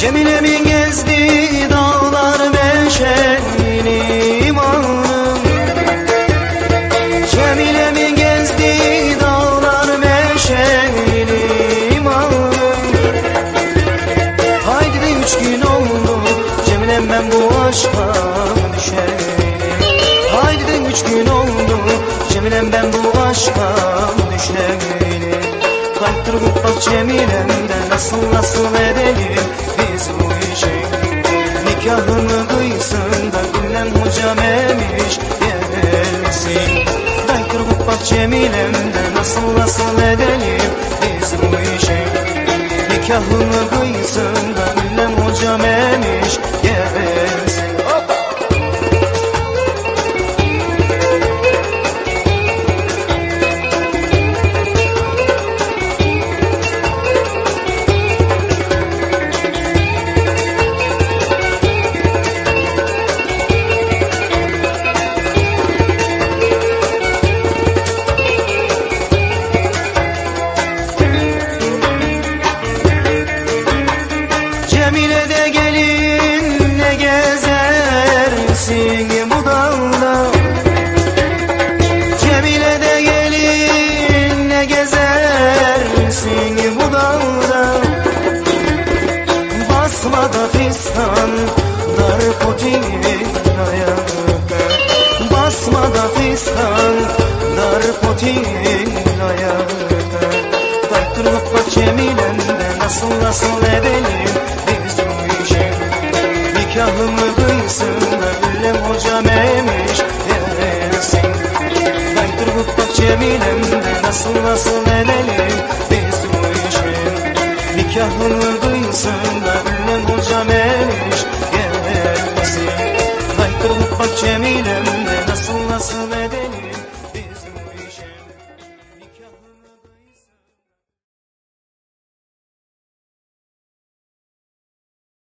Cemile mi gezdi dağlar beşerini imanım Cemile mi gezdi dağlar beşerini imanım Haydi bir üç gün oldu Cemilem ben bu aşka düşerim. Haydi de üç gün oldu Cemilem ben bu aşka düşerim. Kalptir mutlak Cemilem'den nasıl nasıl edelim Nikahını kıysın da güllem hocam emiş gelsin. Kayıttırıp bak Cemilem'de nasıl nasıl edelim biz bu işi? Nikahını kıysın da Basmada fistan dar potinin ayağı Kaytırıp bak Cemile'nde nasıl nasıl edelim biz bu işi? Nikahımı kıysın da Güllem hocam emiş yersin Kaytırıp bak Cemile'nde nasıl nasıl edelim biz